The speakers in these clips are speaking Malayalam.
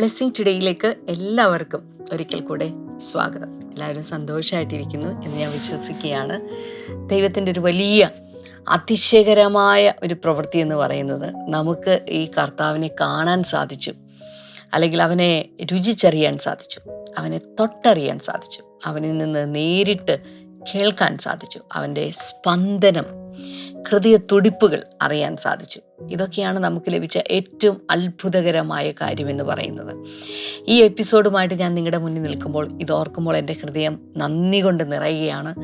ബ്ലെസ്സിങ് ടുഡേയിലേക്ക് എല്ലാവർക്കും ഒരിക്കൽ കൂടെ സ്വാഗതം. എല്ലാവരും സന്തോഷമായിട്ടിരിക്കുന്നു എന്ന് ഞാൻ വിശ്വസിക്കുകയാണ്. ദൈവത്തിന്റെ ഒരു വലിയ അതിശയകരമായ ഒരു പ്രവൃത്തി എന്ന് പറയുന്നത് നമുക്ക് ഈ കർത്താവിനെ കാണാൻ സാധിച്ചു. അല്ലെങ്കിൽ അവനെ രുചിച്ചറിയാൻ സാധിച്ചു. അവനെ തൊട്ടറിയാൻ സാധിച്ചു. അവനിൽ നിന്ന് നേരിട്ട് കേൾക്കാൻ സാധിച്ചു. അവന്റെ സ്പന്ദനം ഹൃദയ തുടിപ്പുകൾ അറിയാൻ സാധിച്ചു. ഇതൊക്കെയാണ് നമുക്ക് ലഭിച്ച ഏറ്റവും അത്ഭുതകരമായ കാര്യമെന്ന് പറയുന്നത്. ഈ എപ്പിസോഡുമായിട്ട് ഞാൻ നിങ്ങളുടെ മുന്നിൽ നിൽക്കുമ്പോൾ ഇതോർക്കുമ്പോൾ എന്റെ ഹൃദയം നന്ദി കൊണ്ട് നിറയുകയാണ്.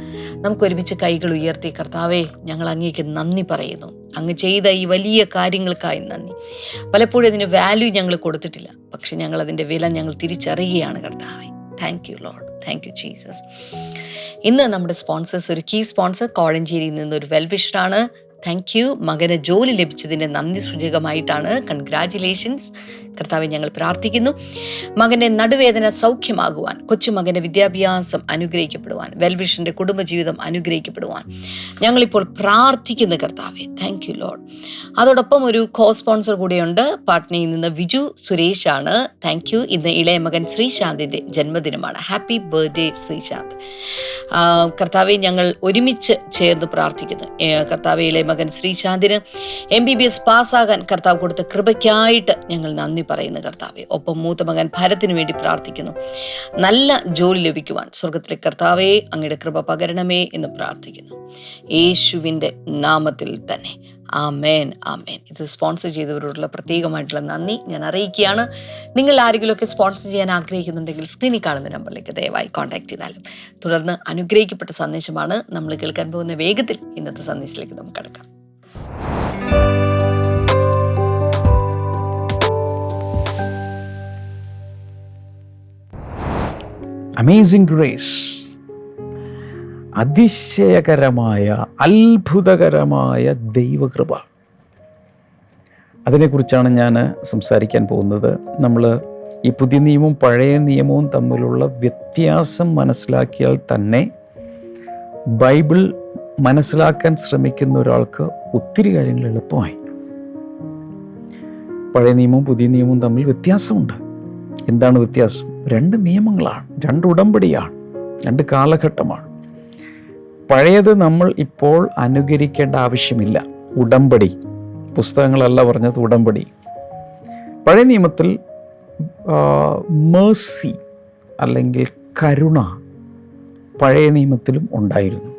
നമുക്ക് ഒരുമിച്ച് കൈകൾ ഉയർത്തി കർത്താവേ ഞങ്ങൾ അങ്ങേക്ക് നന്ദി പറയുന്നു. അങ്ങ് ചെയ്ത ഈ വലിയ കാര്യങ്ങൾക്കായി നന്ദി. പലപ്പോഴും അതിന് വാല്യൂ ഞങ്ങൾ കൊടുത്തിട്ടില്ല. പക്ഷെ ഞങ്ങൾ അതിന്റെ വില ഞങ്ങൾ തിരിച്ചറിയുകയാണ് കർത്താവേ. Thank you Lord thank you Jesus ഇന്ന് നമ്മുടെ സ്പോൺസേഴ്സ് ഒരു കീ സ്പോൺസർ കോഴഞ്ചേരിയിൽ നിന്നൊരു വെൽവിഷറാണ് താങ്ക് യു മകന് ജോലി ലഭിച്ചതിന്റെ നന്ദി സൂചകമായിട്ടാണ്. കൺഗ്രാറ്റുലേഷൻസ് കർത്താവെ ഞങ്ങൾ പ്രാർത്ഥിക്കുന്നു. മകന്റെ നടുവേദന സൗഖ്യമാകുവാൻ കൊച്ചുമകന്റെ വിദ്യാഭ്യാസം അനുഗ്രഹിക്കപ്പെടുവാൻ വെൽവിഷന്റെ കുടുംബജീവിതം അനുഗ്രഹിക്കപ്പെടുവാൻ ഞങ്ങളിപ്പോൾ പ്രാർത്ഥിക്കുന്നു കർത്താവെ. താങ്ക് യു ലോഡ് അതോടൊപ്പം ഒരു കോ സ്പോൺസർ കൂടെയുണ്ട്. പാട്നയിൽ നിന്ന് വിജു സുരേഷ് ആണ് താങ്ക് യു ഇന്ന് ഇളയ മകൻ ശ്രീശാന്തിന്റെ ജന്മദിനമാണ്. Happy birthday Sreesanth. കർത്താവെ ഞങ്ങൾ ഒരുമിച്ച് ചേർന്ന് പ്രാർത്ഥിക്കുന്നു. കർത്താവെ ഇളയ മകൻ ശ്രീശാന്തിന് എം ബി ബി എസ് പാസ്സാകാൻ കർത്താവ് കൊടുത്ത കൃപയ്ക്കായിട്ട് ഞങ്ങൾ നന്ദി പറയുന്നു കർത്താവെ ഒപ്പം മൂത്ത മകൻ ഭരത്തിനു വേണ്ടി പ്രാർത്ഥിക്കുന്നു. നല്ല ജോലി ലഭിക്കുവാൻ സ്വർഗത്തിലെ കർത്താവെ അങ്ങയുടെ കൃപ പകരണമേ എന്ന് പ്രാർത്ഥിക്കുന്നു. യേശുവിന്റെ നാമത്തിൽ തന്നെ. ആമേൻ ആമേൻ. ഇത് സ്പോൺസർ ചെയ്തവരോടുള്ള പ്രത്യേകമായിട്ടുള്ള നന്ദി. ഞാൻ അറിയിക്കുകയാണ്. നിങ്ങൾ ആരെങ്കിലുമൊക്കെ സ്പോൺസർ ചെയ്യാൻ ആഗ്രഹിക്കുന്നുണ്ടെങ്കിൽ സ്ക്രീനിൽ കാണുന്ന നമ്പറിലേക്ക് ദയവായി കോൺടാക്ട് ചെയ്താലും തുടർന്ന് അനുഗ്രഹിക്കപ്പെട്ട സന്ദേശമാണ് നമ്മൾ കേൾക്കാൻ പോകുന്ന വേഗത്തിൽ ഇന്നത്തെ സന്ദേശത്തിലേക്ക് നമുക്ക് കടക്കാം. അമേസിംഗ് ഗ്രേസ് അതിശയകരമായ അത്ഭുതകരമായ ദൈവകൃപ. അതിനെക്കുറിച്ചാണ് ഞാൻ സംസാരിക്കാൻ പോകുന്നത്. നമ്മൾ ഈ പുതിയ നിയമവും പഴയ നിയമവും തമ്മിലുള്ള വ്യത്യാസം മനസ്സിലാക്കിയാൽ തന്നെ ബൈബിൾ മനസ്സിലാക്കാൻ ശ്രമിക്കുന്ന ഒരാൾക്ക് ഒത്തിരി കാര്യങ്ങൾ എളുപ്പമായി. പഴയ നിയമവും പുതിയ നിയമവും തമ്മിൽ വ്യത്യാസമുണ്ട്. എന്താണ് വ്യത്യാസം? രണ്ട് നിയമങ്ങളാണ് രണ്ട് ഉടമ്പടിയാണ് രണ്ട് കാലഘട്ടമാണ്. പഴയത് നമ്മൾ ഇപ്പോൾ അനുകരിക്കേണ്ട ആവശ്യമില്ല. ഉടമ്പടി. പുസ്തകങ്ങളല്ല പറഞ്ഞത് ഉടമ്പടി. പഴയ നിയമത്തിൽ മേഴ്സി അല്ലെങ്കിൽ കരുണ പഴയ നിയമത്തിലും ഉണ്ടായിരുന്നു.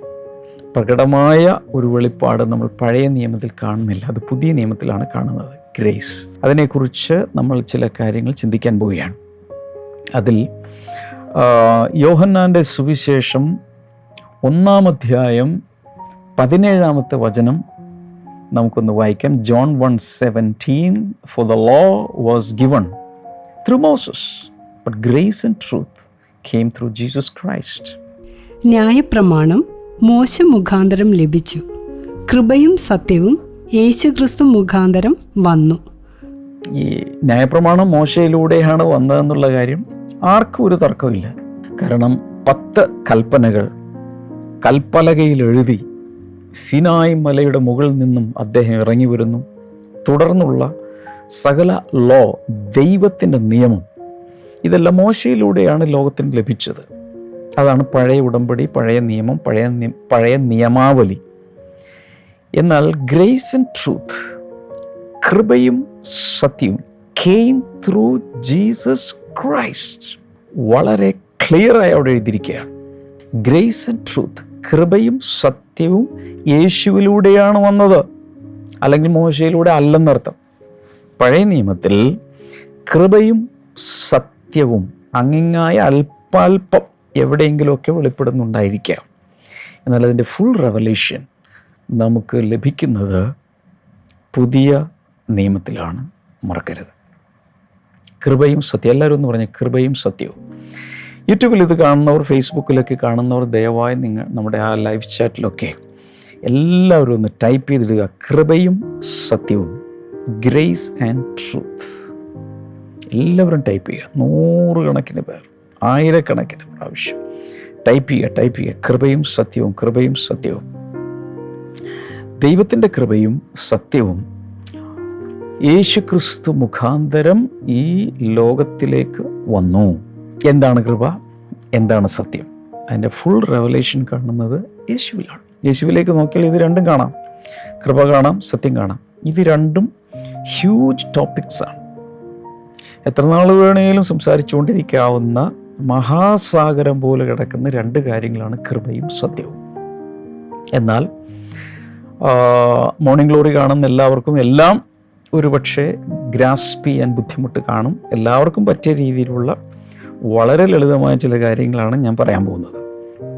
പ്രകടമായ ഒരു വെളിപ്പാട് നമ്മൾ പഴയ നിയമത്തിൽ കാണുന്നില്ല. അത് പുതിയ നിയമത്തിലാണ് കാണുന്നത്. ഗ്രേസ്. അതിനെക്കുറിച്ച് നമ്മൾ ചില കാര്യങ്ങൾ ചിന്തിക്കാൻ പോവുകയാണ്. അതിൽ യോഹന്നാന്റെ സുവിശേഷം ഒന്നാം അധ്യായം പതിനേഴാമത്തെ വചനം നമുക്കൊന്ന് വായിക്കാം. John one seventeen for the law was given through Moses but grace and truth came through Jesus Christ ന്യായപ്രമാണം മോശം മുഖാന്തരം ലഭിച്ചു. കൃപയും സത്യവും യേശുക്രിസ്തു മുഖാന്തരം വന്നു. ഈ ന്യായപ്രമാണം മോശയിലൂടെയാണ് വന്നതെന്നുള്ള കാര്യം ആർക്കും ഒരു തർക്കമില്ല കാരണം പത്ത് കൽപ്പനകൾ കൽപ്പലകയിൽ എഴുതി സിനായ് മലയുടെ മുകളിൽ നിന്നും അദ്ദേഹം ഇറങ്ങി വരുന്നു. തുടർന്നുള്ള സകല ലോ ദൈവത്തിന്റെ നിയമം ഇതെല്ലാം മോശയിലൂടെയാണ് ലോകത്തിന് ലഭിച്ചത്. അതാണ് പഴയ ഉടമ്പടി പഴയ നിയമം പഴയ പഴയ നിയമാവലി. എന്നാൽ ഗ്രേസ് ആൻഡ് ട്രൂത്ത് കൃപയും സത്യവും കെയിം ത്രൂ ജീസസ് ക്രൈസ്റ്റ് വളരെ ക്ലിയറായി അവിടെ എഴുതിയിരിക്കുകയാണ്. ഗ്രേസ് ആൻഡ് ട്രൂത്ത് കൃപയും സത്യവും യേശുവിലൂടെയാണ് വന്നത്. അല്ലെങ്കിൽ മോശയിലൂടെ അല്ലെന്നർത്ഥം പഴയ നിയമത്തിൽ കൃപയും സത്യവും അങ്ങിങ്ങായ അല്പാൽപ്പം എവിടെയെങ്കിലുമൊക്കെ വെളിപ്പെടുന്നുണ്ടായിരിക്കാം. എന്നാൽ അതിന്റെ ഫുൾ റെവലേഷൻ നമുക്ക് ലഭിക്കുന്നത് പുതിയ നിയമത്തിലാണ്. മറക്കരുത്. കൃപയും സത്യം. എല്ലാവരും എന്ന് പറഞ്ഞ കൃപയും സത്യവും. യൂട്യൂബിൽ ഇത് കാണുന്നവർ ഫേസ്ബുക്കിലൊക്കെ കാണുന്നവർ ദയവായി നിങ്ങൾ നമ്മുടെ ആ ലൈവ് ചാറ്റിലൊക്കെ എല്ലാവരും ഒന്ന് ടൈപ്പ് ചെയ്തിടുക. കൃപയും സത്യവും. Grace and truth. എല്ലാവരും ടൈപ്പ് ചെയ്യുക. നൂറുകണക്കിന് പേർ ആയിരക്കണക്കിന് പ്രാവശ്യം ടൈപ്പ് ചെയ്യുക ടൈപ്പ് ചെയ്യുക. കൃപയും സത്യവും കൃപയും സത്യവും. ദൈവത്തിന്റെ കൃപയും സത്യവും യേശുക്രിസ്തു മുഖാന്തരം ഈ ലോകത്തിലേക്ക് വന്നു. എന്താണ് കൃപ? എന്താണ് സത്യം? അതിന്റെ ഫുൾ റെവലേഷൻ കാണുന്നത് യേശുവിലാണ്. യേശുവിലേക്ക് നോക്കിയാൽ ഇത് രണ്ടും കാണാം. കൃപ കാണാം സത്യം കാണാം. ഇത് രണ്ടും ഹ്യൂജ് ടോപ്പിക്സാണ് എത്ര നാൾ വേണേലും സംസാരിച്ചുകൊണ്ടിരിക്കാവുന്ന മഹാസാഗരം പോലെ കിടക്കുന്ന രണ്ട് കാര്യങ്ങളാണ് കൃപയും സത്യവും. എന്നാൽ മോർണിംഗ് ഗ്ലോറി കാണുന്ന എല്ലാവർക്കും എല്ലാം ഒരുപക്ഷെ ഗ്രാസ്പ് ചെയ്യാൻ ബുദ്ധിമുട്ട് കാണും. എല്ലാവർക്കും പറ്റിയ രീതിയിലുള്ള വളരെ ലളിതമായ ചില കാര്യങ്ങളാണ് ഞാൻ പറയാൻ പോകുന്നത്.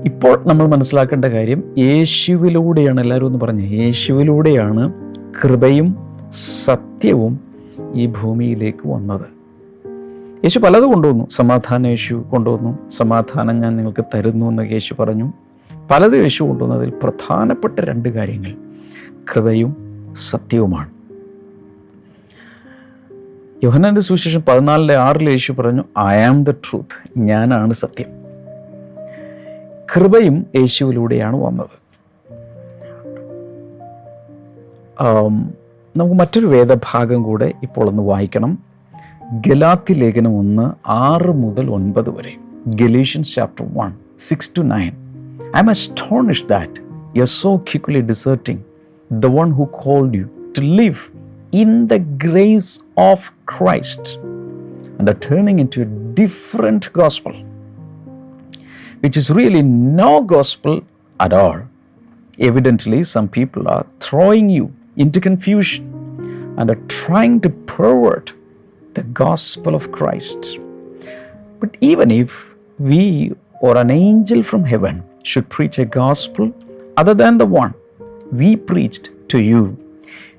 ഇപ്പോൾ നമ്മൾ മനസ്സിലാക്കേണ്ട കാര്യം യേശുവിലൂടെയാണ്. എല്ലാവരും ഒന്ന് പറഞ്ഞ. യേശുവിലൂടെയാണ് കൃപയും സത്യവും ഈ ഭൂമിയിലേക്ക് വന്നത്. യേശു പലത് കൊണ്ടുവന്നു. സമാധാന യേശു കൊണ്ടുവന്നു. സമാധാനം ഞാൻ നിങ്ങൾക്ക് തരുന്നു എന്ന് യേശു പറഞ്ഞു. പലത് യേശു കൊണ്ടുവന്നതിൽ പ്രധാനപ്പെട്ട രണ്ട് കാര്യങ്ങൾ. കൃപയും സത്യവുമാണ്. യോഹനാന്റെ സുവിശേഷം പതിനാലിലെ ആറിൽ യേശു പറഞ്ഞു ഐ ആം ദ ട്രൂത്ത് ഞാനാണ് സത്യം. കൃപയും യേശുവിലൂടെയാണ് വന്നത്. നമുക്ക് മറ്റൊരു വേദഭാഗം കൂടെ ഇപ്പോൾ ഒന്ന് വായിക്കണം. ഗലാത്തി ലേഖനം ഒന്ന് ആറ് മുതൽ ഒൻപത് വരെ. Galatians chapter one six to nine. I'm astonish that you so quickly deserting the one who called you to live in the grace of Christ and are turning into a different gospel, which is really no gospel at all. Evidently, some people are throwing you into confusion and are trying to pervert the gospel of Christ. But even if we or an angel from heaven should preach a gospel other than the one we preached to you,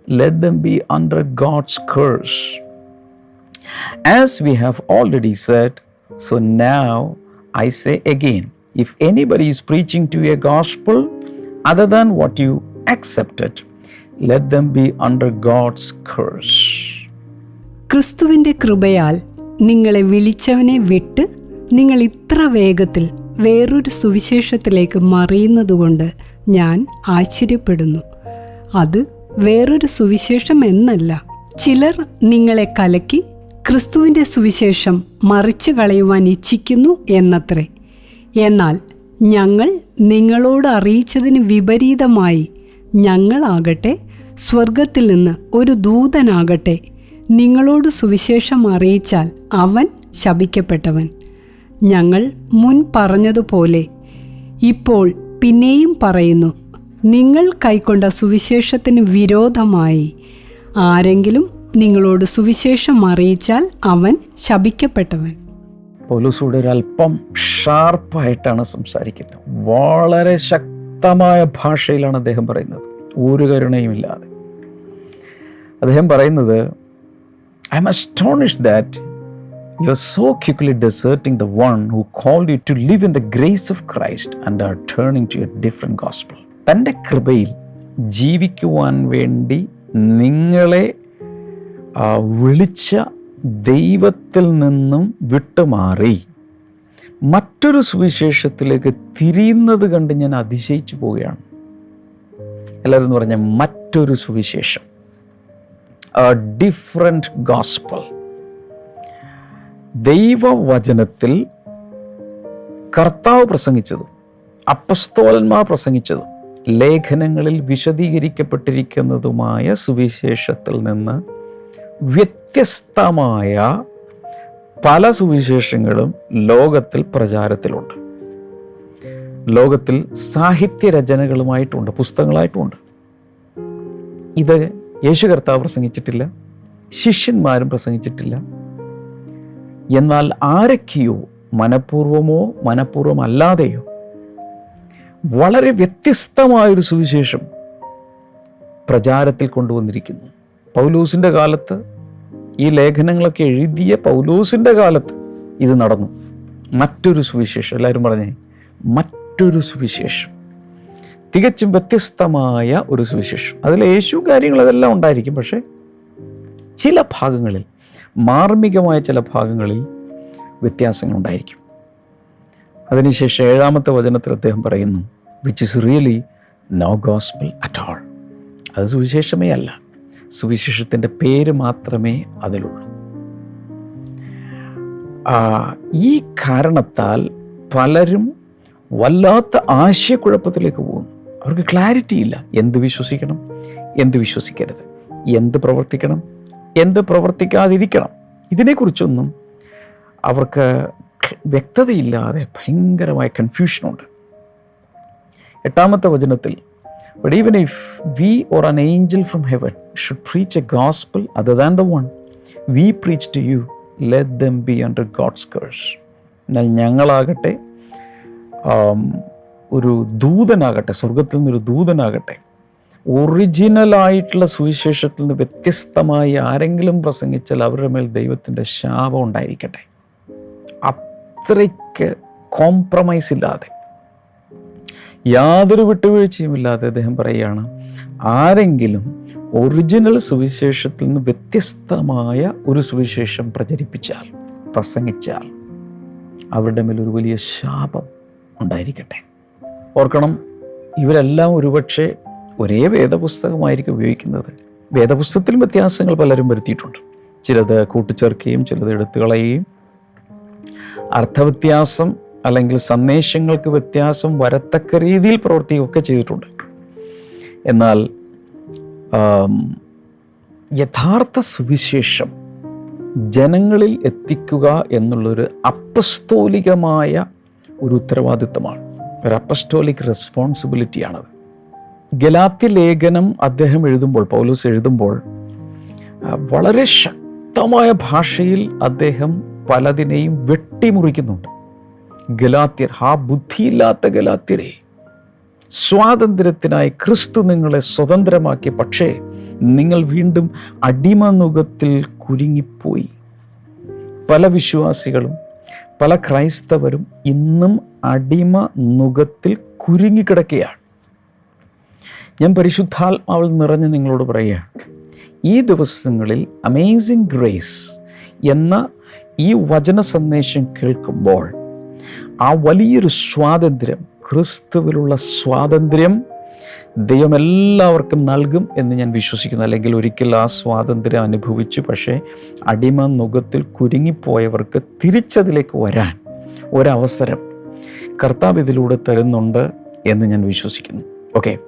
let them be under God's curse. As we have already said, so now I say again if anybody is preaching to you a gospel other than what you accepted, let them be under God's curse. ക്രിസ്തുവിന്റെ കൃപയാൽ നിങ്ങളെ വിളിച്ചവനെ വിട്ട് നിങ്ങൾ ഇത്ര വേഗത്തിൽ വേറൊരു സുവിശേഷത്തിലേക്ക് മറിയുന്നതുകൊണ്ട് ഞാൻ ആശ്ചര്യപ്പെടുന്നു. അത് വേറൊരു സുവിശേഷം എന്നല്ല. ചിലർ നിങ്ങളെ കലക്കി ക്രിസ്തുവിന്റെ സുവിശേഷം മറിച്ചു കളയുവാൻ ഇച്ഛിക്കുന്നു എന്നത്രേ. എന്നാൽ ഞങ്ങൾ നിങ്ങളോട് അറിയിച്ചതിന് വിപരീതമായി ഞങ്ങളാകട്ടെ സ്വർഗത്തിൽ നിന്ന് ഒരു ദൂതനാകട്ടെ നിങ്ങളോട് സുവിശേഷം അറിയിച്ചാൽ അവൻ ശപിക്കപ്പെട്ടവൻ. ഞങ്ങൾ മുൻ പറഞ്ഞതുപോലെ ഇപ്പോൾ പിന്നെയും പറയുന്നു നിങ്ങൾ കൈക്കൊണ്ട സുവിശേഷത്തിന് വിരോധമായി. ആരെങ്കിലും നിങ്ങളോട് സുവിശേഷം അറിയിച്ചാൽ അവൻ ശപിക്കപ്പെട്ടവൻ. പൗലൂസൂടെ ഒരു അല്പം ഷാർപ്പായിട്ടാണ് സംസാരിക്കുന്നത്. വളരെ ശക്തമായ ഭാഷയിലാണ് അദ്ദേഹം പറയുന്നത്. ഒരു കരുണയും ഇല്ലാതെ. അദ്ദേഹം പറയുന്നത് I'm astonish that you are so quickly deserting the one who called you to live in the grace of Christ and are turning to a different gospel തന്റെ കൃപയിൽ ജീവിക്കുവാൻ വേണ്ടി നിങ്ങളെ വിളിച്ച ദൈവത്തിൽ നിന്നും വിട്ടുമാറി. മറ്റൊരു സുവിശേഷത്തിലേക്ക് തിരിയുന്നത് കണ്ട് ഞാൻ അതിശയിച്ചു പോവുകയാണ്. എല്ലാവരും എന്ന് പറഞ്ഞ മറ്റൊരു സുവിശേഷം. ഡിഫറെന്റ് ഗോസ്പൽ ദൈവവചനത്തിൽ കർത്താവ് പ്രസംഗിച്ചതും അപ്പസ്തോലന്മാർ പ്രസംഗിച്ചതും ലേഖനങ്ങളിൽ വിശദീകരിക്കപ്പെട്ടിരിക്കുന്നതുമായ സുവിശേഷത്തിൽ നിന്ന് വ്യത്യസ്തമായ പല സുവിശേഷങ്ങളും ലോകത്തിൽ പ്രചാരത്തിലുണ്ട്. ലോകത്തിൽ സാഹിത്യ രചനകളുമായിട്ടുണ്ട് പുസ്തകങ്ങളായിട്ടുമുണ്ട് ഇത് യേശു കർത്താവ് പ്രസംഗിച്ചിട്ടില്ല ശിഷ്യന്മാരും പ്രസംഗിച്ചിട്ടില്ല എന്നാൽ ആരൊക്കെയോ മനഃപൂർവമോ മനഃപൂർവമല്ലാതെയോ വളരെ വ്യത്യസ്തമായൊരു സുവിശേഷം പ്രചാരത്തിൽ കൊണ്ടുവന്നിരിക്കുന്നു. പൗലൂസിന്റെ കാലത്ത് ഈ ലേഖനങ്ങളൊക്കെ എഴുതിയ പൗലൂസിന്റെ കാലത്ത് ഇത് നടന്നു. മറ്റൊരു സുവിശേഷം എല്ലാവരും പറഞ്ഞേ മറ്റൊരു സുവിശേഷം. തികച്ചും വ്യത്യസ്തമായ ഒരു സുവിശേഷം. അതിൽ യേശു കാര്യങ്ങൾ അതെല്ലാം ഉണ്ടായിരിക്കും പക്ഷേ ചില ഭാഗങ്ങളിൽ മാർമികമായ ചില ഭാഗങ്ങളിൽ വ്യത്യാസങ്ങളുണ്ടായിരിക്കും. അതിനുശേഷം ഏഴാമത്തെ വചനത്തിൽ അദ്ദേഹം പറയുന്നു which is really no gospel at all അത് സുവിശേഷമേ അല്ല. സുവിശേഷത്തിന്റെ പേര് മാത്രമേ അതിലുള്ളൂ. ഈ കാരണത്താൽ പലരും വല്ലാത്ത ആശയക്കുഴപ്പത്തിലേക്ക് പോകുന്നു. അവർക്ക് ക്ലാരിറ്റി ഇല്ല എന്ത് വിശ്വസിക്കണം? എന്ത് വിശ്വസിക്കരുത്? എന്ത് പ്രവർത്തിക്കണം? എന്ത് പ്രവർത്തിക്കാതിരിക്കണം ഇതിനെക്കുറിച്ചൊന്നും അവർക്ക് വ്യക്തതയില്ലാതെ ഭയങ്കരമായ കൺഫ്യൂഷനുണ്ട് എട്ടാമത്തെ വചനത്തിൽ but even if we or an angel from heaven should preach a gospel other than the one we preach to you, let them be under God's curse. എന്നാൽ ഞങ്ങളാകട്ടെ ഒരു ദൂതനാകട്ടെ സ്വർഗത്തിൽ നിന്നൊരു ദൂതനാകട്ടെ ഒറിജിനലായിട്ടുള്ള സുവിശേഷത്തിൽ നിന്ന് വ്യത്യസ്തമായി ആരെങ്കിലും പ്രസംഗിച്ചാൽ അവരുടെ മേൽ ദൈവത്തിന്റെ ശാപം ഉണ്ടായിരിക്കട്ടെ. അത്രയ്ക്ക് കോംപ്രമൈസ് ഇല്ലാതെ യാതൊരു വിട്ടുവീഴ്ചയും ഇല്ലാതെ അദ്ദേഹം പറയുകയാണ് ആരെങ്കിലും ഒറിജിനൽ സുവിശേഷത്തിൽ നിന്ന് വ്യത്യസ്തമായ ഒരു സുവിശേഷം പ്രചരിപ്പിച്ചാൽ പ്രസംഗിച്ചാൽ അവരുടെ മേൽ ഒരു വലിയ ശാപം ഉണ്ടായിരിക്കട്ടെ. ഓർക്കണം ഇവരെല്ലാം ഒരുപക്ഷെ ഒരേ വേദപുസ്തകമായിരിക്കും ഉപയോഗിക്കുന്നത്. വേദപുസ്തകത്തിലും വ്യത്യാസങ്ങൾ പലരും വരുത്തിയിട്ടുണ്ട്. ചിലത് കൂട്ടിച്ചേർക്കുകയും ചിലത് എടുത്തുകളയുകയും അർത്ഥവ്യത്യാസം അല്ലെങ്കിൽ സന്ദേശങ്ങൾക്ക് വ്യത്യാസം വരത്തക്ക രീതിയിൽ പ്രവർത്തിക്കുകയൊക്കെ ചെയ്തിട്ടുണ്ട്. എന്നാൽ യഥാർത്ഥ സുവിശേഷം ജനങ്ങളിൽ എത്തിക്കുക എന്നുള്ളൊരു അപ്പസ്തോലികമായ ഒരു ഉത്തരവാദിത്തമാണ് ഒരു അപ്പസ്റ്റോലിക് റെസ്പോൺസിബിലിറ്റിയാണത്. ഗലാത്യ ലേഖനം അദ്ദേഹം എഴുതുമ്പോൾ പൗലോസ് എഴുതുമ്പോൾ വളരെ ശക്തമായ ഭാഷയിൽ അദ്ദേഹം പലതിനെയും വെട്ടിമുറിക്കുന്നുണ്ട്. ഗലാത്യർ ആ ബുദ്ധിയില്ലാത്ത ഗലാത്യരെ സ്വാതന്ത്ര്യത്തിനായി ക്രിസ്തു നിങ്ങളെ സ്വതന്ത്രമാക്കി പക്ഷേ നിങ്ങൾ വീണ്ടും അടിമനുഖത്തിൽ കുരുങ്ങിപ്പോയി. പല വിശ്വാസികളും പല ക്രൈസ്തവരും ഇന്നും അടിമ നുഖത്തിൽ കുരുങ്ങിക്കിടക്കുകയാണ്. ഞാൻ പരിശുദ്ധാത്മാവിൽ നിറഞ്ഞ് നിങ്ങളോട് പറയുകയാണ്. ഈ ദിവസങ്ങളിൽ അമേസിങ് ഗ്രേസ് എന്ന ഈ വചന സന്ദേശം കേൾക്കുമ്പോൾ ആ വലിയൊരു സ്വാതന്ത്ര്യം ക്രിസ്തുവിലുള്ള സ്വാതന്ത്ര്യം ദൈവം എല്ലാവർക്കും നൽകും എന്ന് ഞാൻ വിശ്വസിക്കുന്നു. അല്ലെങ്കിൽ ഒരിക്കൽ ആ സ്വാതന്ത്ര്യം അനുഭവിച്ചു. പക്ഷേ അടിമ നുഖത്തിൽ കുരുങ്ങിപ്പോയവർക്ക് തിരിച്ചതിലേക്ക് വരാൻ ഒരവസരം കർത്താവ് ഇതിലൂടെ തരുന്നുണ്ട് എന്ന് ഞാൻ വിശ്വസിക്കുന്നു. ഓക്കെ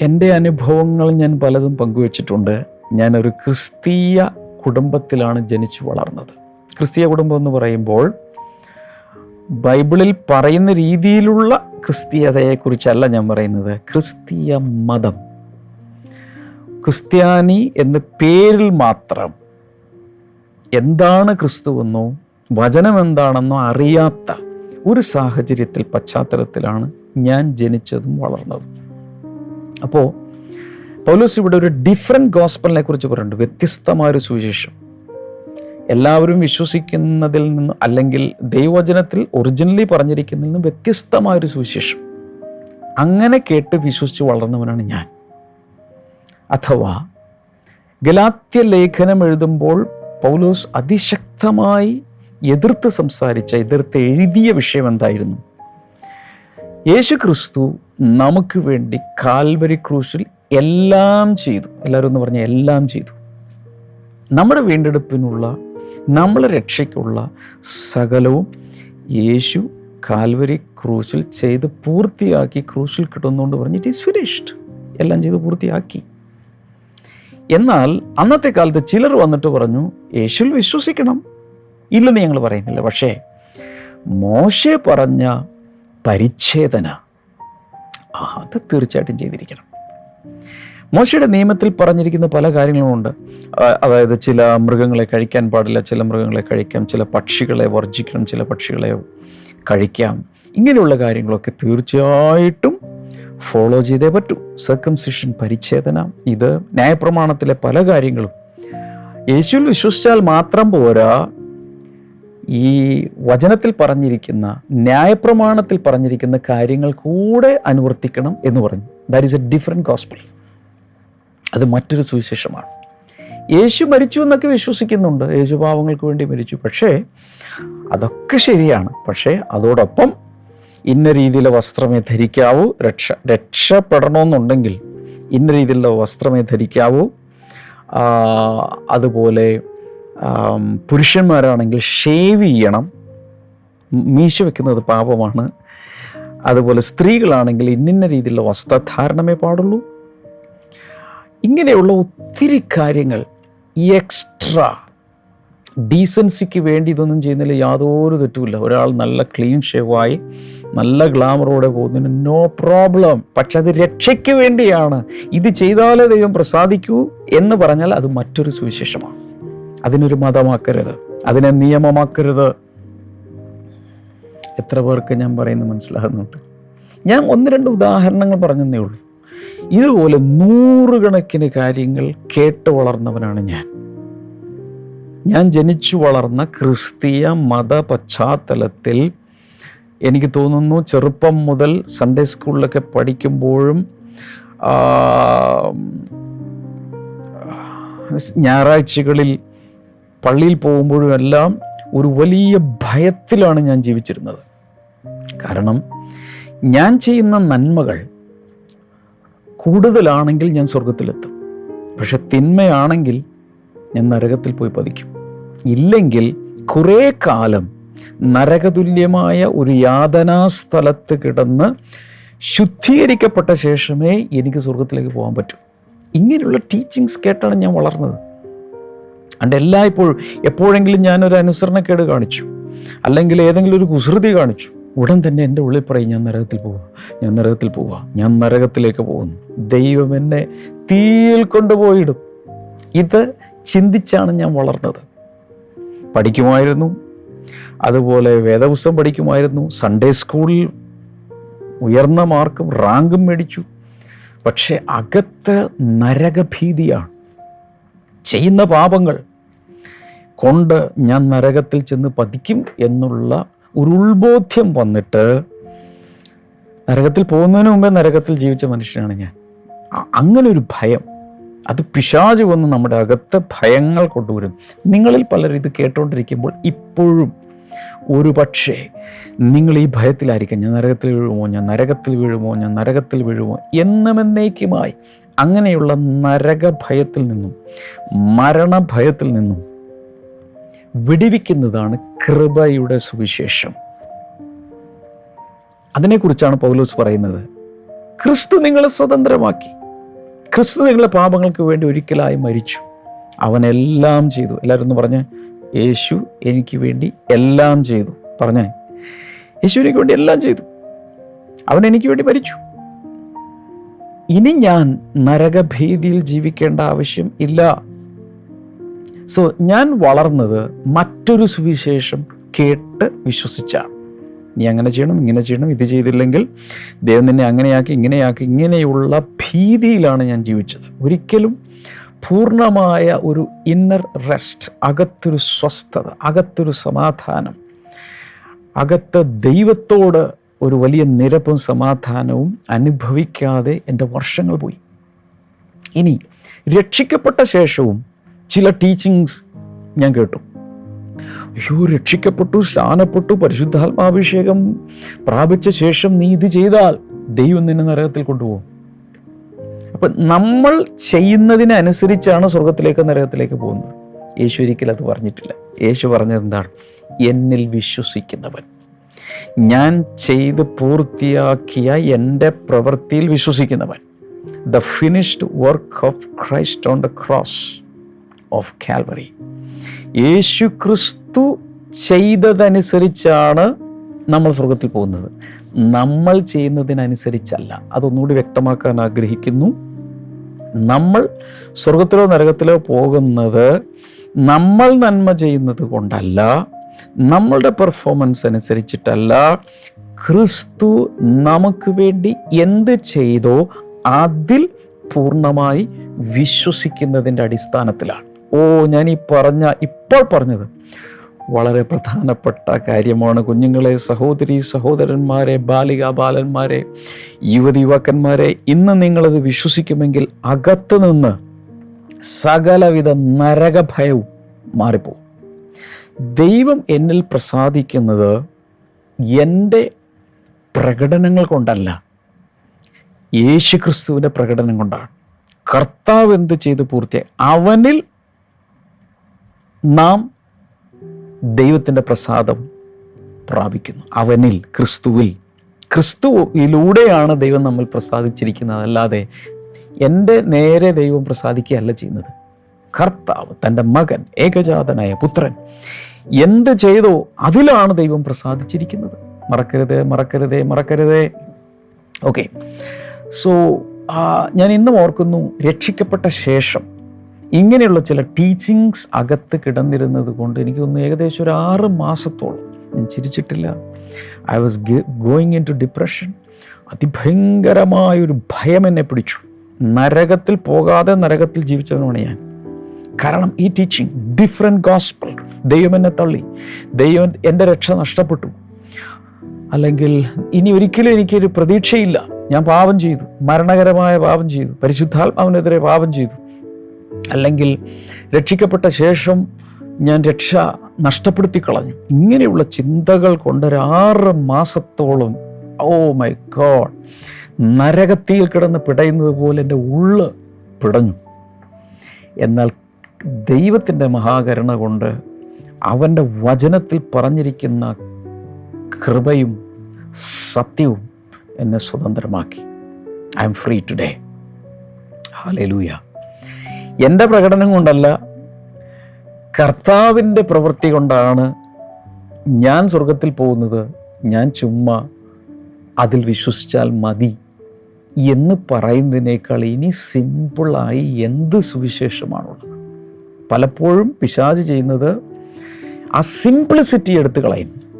എന്റെ അനുഭവങ്ങൾ ഞാൻ പലതും പങ്കുവച്ചിട്ടുണ്ട്. ഞാനൊരു ക്രിസ്തീയ കുടുംബത്തിലാണ് ജനിച്ചു വളർന്നത്. ക്രിസ്തീയ കുടുംബം എന്ന് പറയുമ്പോൾ ബൈബിളിൽ പറയുന്ന രീതിയിലുള്ള ക്രിസ്തീയതയെക്കുറിച്ചല്ല ഞാൻ പറയുന്നത്. ക്രിസ്തീയ മതം. ക്രിസ്ത്യാനി എന്ന പേരിൽ മാത്രം എന്താണ് ക്രിസ്തുവെന്നോ വചനം എന്താണെന്നോ അറിയാത്ത ഒരു സാഹചര്യത്തിൽ പശ്ചാത്തലത്തിലാണ് ഞാൻ ജനിച്ചതും വളർന്നതും. അപ്പോൾ പൗലോസ് ഇവിടെ ഒരു ഡിഫറെന്റ് ഗോസ്പലിനെ കുറിച്ച് പറയുന്നുണ്ട്. വ്യത്യസ്തമായൊരു സുവിശേഷം. എല്ലാവരും വിശ്വസിക്കുന്നതിൽ നിന്ന് അല്ലെങ്കിൽ ദൈവവചനത്തിൽ ഒറിജിനലി പറഞ്ഞിരിക്കുന്നതിൽ നിന്ന് വ്യത്യസ്തമായൊരു സുവിശേഷം. അങ്ങനെ കേട്ട് വിശ്വസിച്ച് വളർന്നവനാണ് ഞാൻ. അഥവാ ഗലാത്യ ലേഖനം എഴുതുമ്പോൾ പൗലോസ് അതിശക്തമായി എതിർത്ത് സംസാരിച്ച എതിർത്ത് എഴുതിയ വിഷയം എന്തായിരുന്നു? യേശു ക്രിസ്തു നമുക്ക് വേണ്ടി കാൽവരി ക്രൂശിൽ എല്ലാം ചെയ്തു. എല്ലാവരും എന്ന് പറഞ്ഞ എല്ലാം ചെയ്തു. നമ്മുടെ വീണ്ടെടുപ്പിനുള്ള നമ്മളെ രക്ഷയ്ക്കുള്ള സകലവും യേശു കാൽവരി ക്രൂശിൽ ചെയ്ത് പൂർത്തിയാക്കി ക്രൂശിൽ കിട്ടുന്നുകൊണ്ട് പറഞ്ഞ് ഇറ്റ് ഈസ് ഫിനിഷ്ഡ് എല്ലാം ചെയ്ത് പൂർത്തിയാക്കി. എന്നാൽ അന്നത്തെ കാലത്ത് ചിലർ വന്നിട്ട് പറഞ്ഞു യേശുവിൽ വിശ്വസിക്കണം. ഇല്ലെന്ന് ഞങ്ങൾ പറയുന്നില്ല. പക്ഷേ മോശെ പറഞ്ഞ പരിച്ഛേദന. അത് തീർച്ചയായിട്ടും ചെയ്തിരിക്കണം. മോശയുടെ നിയമത്തിൽ പറഞ്ഞിരിക്കുന്ന പല കാര്യങ്ങളുമുണ്ട്. അതായത് ചില മൃഗങ്ങളെ കഴിക്കാൻ പാടില്ല ചില മൃഗങ്ങളെ കഴിക്കാം ചില പക്ഷികളെ വർജിക്കണം ചില പക്ഷികളെ കഴിക്കാം. ഇങ്ങനെയുള്ള കാര്യങ്ങളൊക്കെ തീർച്ചയായിട്ടും ഫോളോ ചെയ്തേ പറ്റൂ. സർക്കംസിഷൻ പരിച്ഛേദന ഇത് ന്യായപ്രമാണത്തിലെ പല കാര്യങ്ങളും. യേശുവിൽ വിശ്വസിച്ചാൽ മാത്രം പോരാ ഈ വചനത്തിൽ പറഞ്ഞിരിക്കുന്ന ന്യായപ്രമാണത്തിൽ പറഞ്ഞിരിക്കുന്ന കാര്യങ്ങൾ കൂടെ അനുവർത്തിക്കണം എന്ന് പറഞ്ഞു. That is a different gospel അത് മറ്റൊരു സുവിശേഷമാണ്. യേശു മരിച്ചു എന്നൊക്കെ വിശ്വസിക്കുന്നുണ്ട്. യേശു പാവങ്ങൾക്ക് വേണ്ടി മരിച്ചു. പക്ഷേ അതൊക്കെ ശരിയാണ്. പക്ഷേ അതോടൊപ്പം ഇന്ന രീതിയിലെ വസ്ത്രമേ ധരിക്കാവൂ. രക്ഷ രക്ഷപ്പെടണമെന്നുണ്ടെങ്കിൽ ഇന്ന രീതിയിലുള്ള വസ്ത്രമേ ധരിക്കാവൂ. അതുപോലെ പുരുഷന്മാരാണെങ്കിൽ ഷേവ് ചെയ്യണം. മീശ വെക്കുന്നത് പാപമാണ്. അതുപോലെ സ്ത്രീകളാണെങ്കിൽ ഇന്നിന്ന രീതിയിലുള്ള വസ്ത്രധാരണമേ പാടുള്ളൂ. ഇങ്ങനെയുള്ള ഒത്തിരി കാര്യങ്ങൾ എക്സ്ട്രാ ഡീസൻസിക്ക് വേണ്ടി ഇതൊന്നും ചെയ്യുന്നതിൽ യാതൊരു തെറ്റുമില്ല. ഒരാൾ നല്ല ക്ലീൻ ഷേവായി നല്ല ഗ്ലാമറോടെ പോകുന്നതിന് നോ പ്രോബ്ലം പക്ഷെ അത് രക്ഷയ്ക്ക് വേണ്ടിയാണ്. ഇത് ചെയ്താലേ ദൈവം പ്രസാദിക്കൂ എന്ന് പറഞ്ഞാൽ അത് മറ്റൊരു സുവിശേഷമാണ്. അതിനൊരു മതമാക്കരുത്. അതിനെ നിയമമാക്കരുത്. എത്ര പേർക്ക് ഞാൻ പറയുന്നത് മനസ്സിലാകുന്നുണ്ട്? ഞാൻ ഒന്ന് രണ്ട് ഉദാഹരണങ്ങൾ പറഞ്ഞതേ ഉള്ളൂ. ഇതുപോലെ നൂറുകണക്കിന് കാര്യങ്ങൾ കേട്ട് വളർന്നവനാണ് ഞാൻ. ഞാൻ ജനിച്ചു വളർന്ന ക്രിസ്തീയ മത പശ്ചാത്തലത്തിൽ എനിക്ക് തോന്നുന്നു ചെറുപ്പം മുതൽ സൺഡേ സ്കൂളിലൊക്കെ പഠിക്കുമ്പോഴും ഞായറാഴ്ചകളിൽ പള്ളിയിൽ പോകുമ്പോഴും എല്ലാം ഒരു വലിയ ഭയത്തിലാണ് ഞാൻ ജീവിച്ചിരുന്നത്. കാരണം ഞാൻ ചെയ്യുന്ന നന്മകൾ കൂടുതലാണെങ്കിൽ ഞാൻ സ്വർഗത്തിലെത്തും പക്ഷെ തിന്മയാണെങ്കിൽ ഞാൻ നരകത്തിൽ പോയി പതിക്കും. ഇല്ലെങ്കിൽ കുറേ കാലം നരകതുല്യമായ ഒരു യാതനാസ്ഥലത്ത് കിടന്ന് ശുദ്ധീകരിക്കപ്പെട്ട ശേഷമേ എനിക്ക് സ്വർഗത്തിലേക്ക് പോകാൻ പറ്റൂ. ഇങ്ങനെയുള്ള ടീച്ചിങ്സ് കേട്ടാണ് ഞാൻ വളർന്നത്. അണ്ട് എല്ലായ്പ്പോഴും എപ്പോഴെങ്കിലും ഞാനൊരു അനുസരണക്കേട് കാണിച്ചു. അല്ലെങ്കിൽ ഏതെങ്കിലും ഒരു കുസൃതി കാണിച്ചു. ഉടൻ തന്നെ എന്റെ ഉള്ളിൽ പറയും ഞാൻ നരകത്തിൽ പോവുക ഞാൻ നരകത്തിൽ പോവുക ഞാൻ നരകത്തിലേക്ക് പോകുന്നു. ദൈവം എന്നെ തീയിൽ കൊണ്ടുപോയിടും. ഇത് ചിന്തിച്ചാണ് ഞാൻ വളർന്നത്. പഠിക്കുമായിരുന്നു. അതുപോലെ വേദപുസ്തകം പഠിക്കുമായിരുന്നു. സൺഡേ സ്കൂളിൽ ഉയർന്ന മാർക്കും റാങ്കും മേടിച്ചു. പക്ഷെ അകത്ത് നരകഭീതിയാണ്. ചെയ്യുന്ന പാപങ്ങൾ കൊണ്ട് ഞാൻ നരകത്തിൽ ചെന്ന് പതിക്കും എന്നുള്ള ഒരു ഉൾബോധ്യം വന്നിട്ട് നരകത്തിൽ പോകുന്നതിന് മുമ്പേ നരകത്തിൽ ജീവിച്ച മനുഷ്യനാണ് ഞാൻ. അങ്ങനെ ഒരു ഭയം. അത് പിശാച് വന്ന് നമ്മുടെ അകത്ത് ഭയങ്ങൾ കൊണ്ടുവരും നിങ്ങളിൽ പലരും ഇത് കേട്ടുകൊണ്ടിരിക്കുമ്പോൾ ഇപ്പോഴും ഒരു പക്ഷേ നിങ്ങൾ ഈ ഭയത്തിലായിരിക്കും. ഞാൻ നരകത്തിൽ വീഴുമോ? ഞാൻ നരകത്തിൽ വീഴുമോ? ഞാൻ നരകത്തിൽ വീഴുമോ? എന്നുമെന്നേക്കുമായി അങ്ങനെയുള്ള നരകഭയത്തിൽ നിന്നും മരണഭയത്തിൽ നിന്നും വിടിവിക്കുന്നതാണ് കൃപയുടെ സുവിശേഷം. അതിനെക്കുറിച്ചാണ് പൗലോസ് പറയുന്നത്. ക്രിസ്തു നിങ്ങളെ സ്വതന്ത്രമാക്കി. ക്രിസ്തു നിങ്ങളെ പാപങ്ങൾക്ക് വേണ്ടി ഒരിക്കലായി മരിച്ചു. അവനെല്ലാം ചെയ്തു. എല്ലാവരും ഒന്ന് പറഞ്ഞ്. യേശു എനിക്ക് വേണ്ടി എല്ലാം ചെയ്തു. പറഞ്ഞേ. യേശു എനിക്ക് വേണ്ടി എല്ലാം ചെയ്തു. അവൻ എനിക്ക് വേണ്ടി മരിച്ചു. ഇനി ഞാൻ നരകഭീതിയിൽ ജീവിക്കേണ്ട ആവശ്യം ഇല്ല. സോ ഞാൻ വളർന്നത് മറ്റൊരു സുവിശേഷം കേട്ട് വിശ്വസിച്ചാണ്. നീ അങ്ങനെ ചെയ്യണം ഇങ്ങനെ ചെയ്യണം ഇത് ചെയ്തില്ലെങ്കിൽ ദൈവം നിന്നെ അങ്ങനെയാക്കി ഇങ്ങനെയാക്കി ഇങ്ങനെയുള്ള ഭീതിയിലാണ് ഞാൻ ജീവിച്ചത്. ഒരിക്കലും പൂർണമായ ഒരു ഇന്നർ റെസ്റ്റ് അകത്തൊരു സ്വസ്ഥത അകത്തൊരു സമാധാനം അകത്ത് ദൈവത്തോട് ഒരു വലിയ നിരപ്പും സമാധാനവും അനുഭവിക്കാതെ എന്റെ വർഷങ്ങൾ പോയി. ഇനി രക്ഷിക്കപ്പെട്ട ശേഷവും ചില ടീച്ചിങ്സ് ഞാൻ കേട്ടു. അയ്യോ രക്ഷിക്കപ്പെട്ടു സ്നാനപ്പെട്ടു പരിശുദ്ധാത്മാഭിഷേകം പ്രാപിച്ച ശേഷം നീ ഇത് ചെയ്താൽ ദൈവം നിന്നെ നരകത്തിൽ കൊണ്ടുപോകും. അപ്പൊ നമ്മൾ ചെയ്യുന്നതിനനുസരിച്ചാണ് സ്വർഗത്തിലേക്ക് നരകത്തിലേക്ക് പോകുന്നത്. യേശു ഒരിക്കലും അത് പറഞ്ഞിട്ടില്ല. യേശു പറഞ്ഞത് എന്താണ്? എന്നിൽ വിശ്വസിക്കുന്നവൻ. ഞാൻ ചെയ്ത് പൂർത്തിയാക്കിയ എന്റെ പ്രവൃത്തിയിൽ വിശ്വസിക്കുന്നവൻ. The finished work of Christ on the cross of Calvary Yeshu Kristu ചെയ്തതനുസരിച്ചാണ് നമ്മൾ സ്വർഗത്തിൽ പോകുന്നത്. നമ്മൾ ചെയ്യുന്നതിനനുസരിച്ചല്ല. അതൊന്നുകൂടി വ്യക്തമാക്കാൻ ആഗ്രഹിക്കുന്നു. നമ്മൾ സ്വർഗത്തിലോ നരകത്തിലോ പോകുന്നത് നമ്മൾ നന്മ ചെയ്യുന്നത് കൊണ്ടല്ല. നമ്മളുടെ പെർഫോമൻസ് അനുസരിച്ചിട്ടല്ല. ക്രിസ്തു നമുക്ക് വേണ്ടി എന്ത് ചെയ്തോ അതിൽ പൂർണമായി വിശ്വസിക്കുന്നതിന്റെ അടിസ്ഥാനത്തിലാണ്. ഓ ഞാൻ ഈ പറഞ്ഞ ഇപ്പോൾ പറഞ്ഞത്. വളരെ പ്രധാനപ്പെട്ട കാര്യമാണ് കുഞ്ഞുങ്ങളെ സഹോദരി സഹോദരന്മാരെ ബാലിക ബാലന്മാരെ യുവതി യുവാക്കന്മാരെ. ഇന്ന് നിങ്ങളത് വിശ്വസിക്കുമെങ്കിൽ അകത്തു നിന്ന് സകലവിധ നരകഭയവും മാറിപ്പോകും ദൈവം എന്നിൽ പ്രസാദിക്കുന്നത് എന്റെ പ്രകടനങ്ങൾ കൊണ്ടല്ല യേശു ക്രിസ്തുവിന്റെ പ്രകടനം കൊണ്ടാണ്. കർത്താവ് എന്ത് ചെയ്ത് പൂർത്തിയായി? അവനിൽ നാം ദൈവത്തിന്റെ പ്രസാദം പ്രാപിക്കുന്നു. അവനിൽ ക്രിസ്തുവിൽ. ക്രിസ്തുവിലൂടെയാണ് ദൈവം നമ്മൾ പ്രസാദിച്ചിരിക്കുന്നത്. അല്ലാതെ എന്റെ നേരെ ദൈവം പ്രസാദിക്കുകയല്ല ചെയ്യുന്നത്. കർത്താവ് തന്റെ മകൻ ഏകജാതനായ പുത്രൻ എന്ത് ചെയ്തോ അതിലാണ് ദൈവം പ്രസാദിച്ചിരിക്കുന്നത്. മറക്കരുത് മറക്കരുത് മറക്കരുത്. ഓക്കെ. സോ ഞാൻ ഇന്നും ഓർക്കുന്നു രക്ഷിക്കപ്പെട്ട ശേഷം ഇങ്ങനെയുള്ള ചില ടീച്ചിങ്സ് അകത്ത് കിടന്നിരുന്നത് കൊണ്ട് എനിക്ക് തോന്നുന്നു ഏകദേശം ഒരു ആറ് മാസത്തോളം ഞാൻ ചിരിച്ചിട്ടില്ല. I was going into depression അതിഭയങ്കരമായൊരു ഭയം എന്നെ പിടിച്ചു. നരകത്തിൽ പോകാതെ നരകത്തിൽ ജീവിച്ചവനാണ് ഞാൻ. കാരണം ഈ ടീച്ചിങ് ഡിഫറെന്റ് ഗോസ്പിൾ ദൈവം എന്നെ തള്ളി. ദൈവം എന്റെ രക്ഷ നഷ്ടപ്പെട്ടു. അല്ലെങ്കിൽ ഇനി ഒരിക്കലും എനിക്കൊരു പ്രതീക്ഷയില്ല. ഞാൻ പാപം ചെയ്തു. മരണകരമായ പാപം ചെയ്തു. പരിശുദ്ധാത്മാവിനെതിരെ പാപം ചെയ്തു. അല്ലെങ്കിൽ രക്ഷിക്കപ്പെട്ട ശേഷം ഞാൻ രക്ഷ നഷ്ടപ്പെടുത്തി കളഞ്ഞു ഇങ്ങനെയുള്ള ചിന്തകൾ കൊണ്ട് ഒരു ആറ് മാസത്തോളം ഓ മൈ ഗോഡ് നരകത്തിയിൽ കിടന്ന് പിടയുന്നത് പോലെ എന്റെ ഉള്ള് പിടഞ്ഞു. എന്നാൽ ദൈവത്തിന്റെ മഹാകരുണ കൊണ്ട് അവന്റെ വചനത്തിൽ പറഞ്ഞിരിക്കുന്ന കൃപയും സത്യവും എന്നെ സ്വതന്ത്രമാക്കി. I'm free today. ഹാലൂയ എന്റെ പ്രകടനം കൊണ്ടല്ല കർത്താവിന്റെ പ്രവൃത്തി കൊണ്ടാണ് ഞാൻ സ്വർഗത്തിൽ പോകുന്നത്. ഞാൻ ചുമ്മാ അതിൽ വിശ്വസിച്ചാൽ മതി എന്ന് പറയുന്നതിനേക്കാൾ ഇനി സിമ്പിളായി എന്ത് സുവിശേഷമാണുള്ളത്? പലപ്പോഴും പിശാജ് ചെയ്യുന്നത് ആ സിംപ്ലിസിറ്റി എടുത്ത് കളയുന്നു.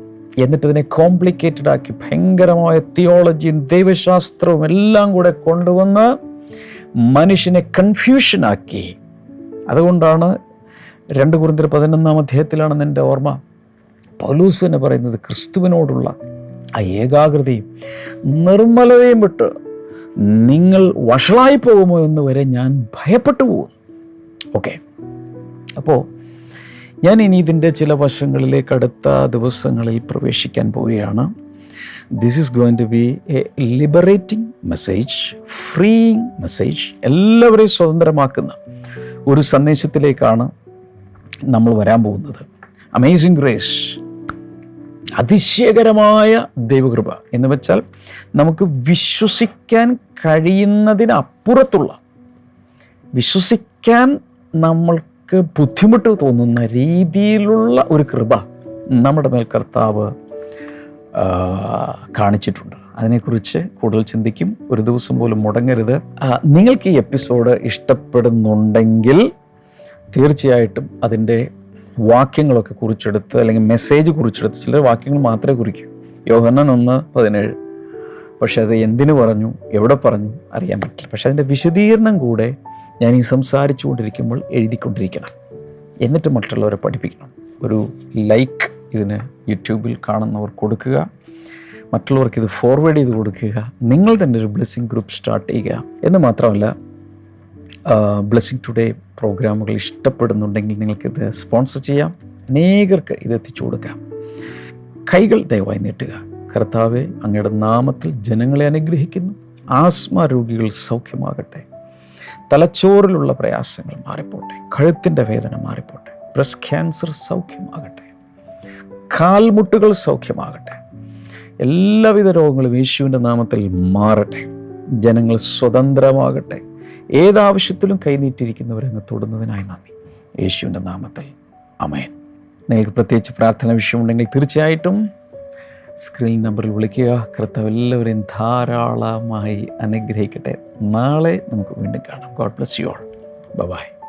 എന്നിട്ട് ഇതിനെ കോംപ്ലിക്കേറ്റഡ് ആക്കി ഭയങ്കരമായ തിയോളജിയും ദൈവശാസ്ത്രവും എല്ലാം കൂടെ കൊണ്ടുവന്ന് മനുഷ്യനെ കൺഫ്യൂഷനാക്കി അതുകൊണ്ടാണ് രണ്ട് കുറിന്തിര പതിനൊന്നാം അധ്യായത്തിലാണ് എന്റെ ഓർമ്മ. പൗലൂസ് എന്ന് പറയുന്നത് ക്രിസ്തുവിനോടുള്ള ആ ഏകാഗ്രതയും നിർമ്മലതയും വിട്ട് നിങ്ങൾ വഷളായി പോകുമോ എന്ന് വരെ ഞാൻ ഭയപ്പെട്ടു പോകും ഓക്കെ അപ്പോൾ ഞാൻ ഇനി ഇതിന്റെ ചില വശങ്ങളിലേക്ക് അടുത്ത ദിവസങ്ങളിൽ പ്രവേശിക്കാൻ പോവുകയാണ്. This is going to be a liberating message freeing message എല്ലാവരെയും സ്വതന്ത്രമാക്കുന്ന ഒരു സന്ദേശത്തിലേക്കാണ് നമ്മൾ വരാൻ പോകുന്നത്. അമേസിങ് ഗ്രേസ് അതിശയകരമായ ദൈവകൃപ എന്ന് വെച്ചാൽ നമുക്ക് വിശ്വസിക്കാൻ കഴിയുന്നതിനപ്പുറത്തുള്ള വിശ്വസിക്കാൻ നമ്മൾക്ക് ബുദ്ധിമുട്ട് തോന്നുന്ന രീതിയിലുള്ള ഒരു കൃപ നമ്മുടെ മേൽ കർത്താവ് കാണിച്ചിട്ടുണ്ട്. അതിനെക്കുറിച്ച് കൂടുതൽ ചിന്തിക്കും. ഒരു ദിവസം പോലും മുടങ്ങരുത്. നിങ്ങൾക്ക് ഈ എപ്പിസോഡ് ഇഷ്ടപ്പെടുന്നുണ്ടെങ്കിൽ തീർച്ചയായിട്ടും അതിന്റെ വാക്യങ്ങളൊക്കെ കുറിച്ചെടുത്ത് അല്ലെങ്കിൽ മെസ്സേജ് കുറിച്ചെടുത്ത് ചില വാക്യങ്ങൾ മാത്രമേ കുറിക്കൂ. യോഹന്നാൻ ഒന്ന് പതിനേഴ്. പക്ഷേ അത് എന്തിനു പറഞ്ഞു എവിടെ പറഞ്ഞു അറിയാൻ പറ്റില്ല. പക്ഷെ അതിന്റെ വിശദീകരണം കൂടെ ഞാൻ ഈ സംസാരിച്ചു കൊണ്ടിരിക്കുമ്പോൾ എഴുതിക്കൊണ്ടിരിക്കണം. എന്നിട്ട് മറ്റുള്ളവരെ പഠിപ്പിക്കണം. ഒരു ലൈക്ക് ഇതിന് യൂട്യൂബിൽ കാണുന്നവർ കൊടുക്കുക. മറ്റുള്ളവർക്ക് ഇത് ഫോർവേഡ് ചെയ്ത് കൊടുക്കുക. നിങ്ങൾ തന്നെ ഒരു ബ്ലെസ്സിങ് ഗ്രൂപ്പ് സ്റ്റാർട്ട് ചെയ്യുക. എന്ന് മാത്രമല്ല ബ്ലെസ്സിങ് ടുഡേ പ്രോഗ്രാമുകൾ ഇഷ്ടപ്പെടുന്നുണ്ടെങ്കിൽ നിങ്ങൾക്കിത് സ്പോൺസർ ചെയ്യാം. അനേകർക്ക് ഇത് എത്തിച്ചു കൊടുക്കാം. കൈകൾ ദയവായി നീട്ടുക. കർത്താവെ അങ്ങയുടെ നാമത്തിൽ ജനങ്ങളെ അനുഗ്രഹിക്കുന്നു. ആസ്മ രോഗികൾ സൗഖ്യമാകട്ടെ. തലച്ചോറിലുള്ള പ്രയാസങ്ങൾ മാറിപ്പോട്ടെ. കഴുത്തിന്റെ വേദന മാറിപ്പോട്ടെ. ബ്രസ്റ്റ് ക്യാൻസർ സൗഖ്യമാകട്ടെ. കാൽമുട്ടുകൾ സൗഖ്യമാകട്ടെ. എല്ലാവിധ രോഗങ്ങളും യേശുവിന്റെ നാമത്തിൽ മാറട്ടെ. ജനങ്ങൾ സ്വതന്ത്രമാകട്ടെ. ഏതാവശ്യത്തിലും കൈനീട്ടിയിരിക്കുന്നവരെ അങ്ങ് തൊടുന്നതിനായി നന്ദി. യേശുവിന്റെ നാമത്തിൽ. അമയൻ നിങ്ങൾക്ക് പ്രത്യേകിച്ച് പ്രാർത്ഥന വിഷയമുണ്ടെങ്കിൽ തീർച്ചയായിട്ടും സ്ക്രീൻ നമ്പറിൽ വിളിക്കുക. കർത്താവ് എല്ലാവരെയും ധാരാളമായി അനുഗ്രഹിക്കട്ടെ. നാളെ നമുക്ക് വീണ്ടും കാണാം. God bless you all bye.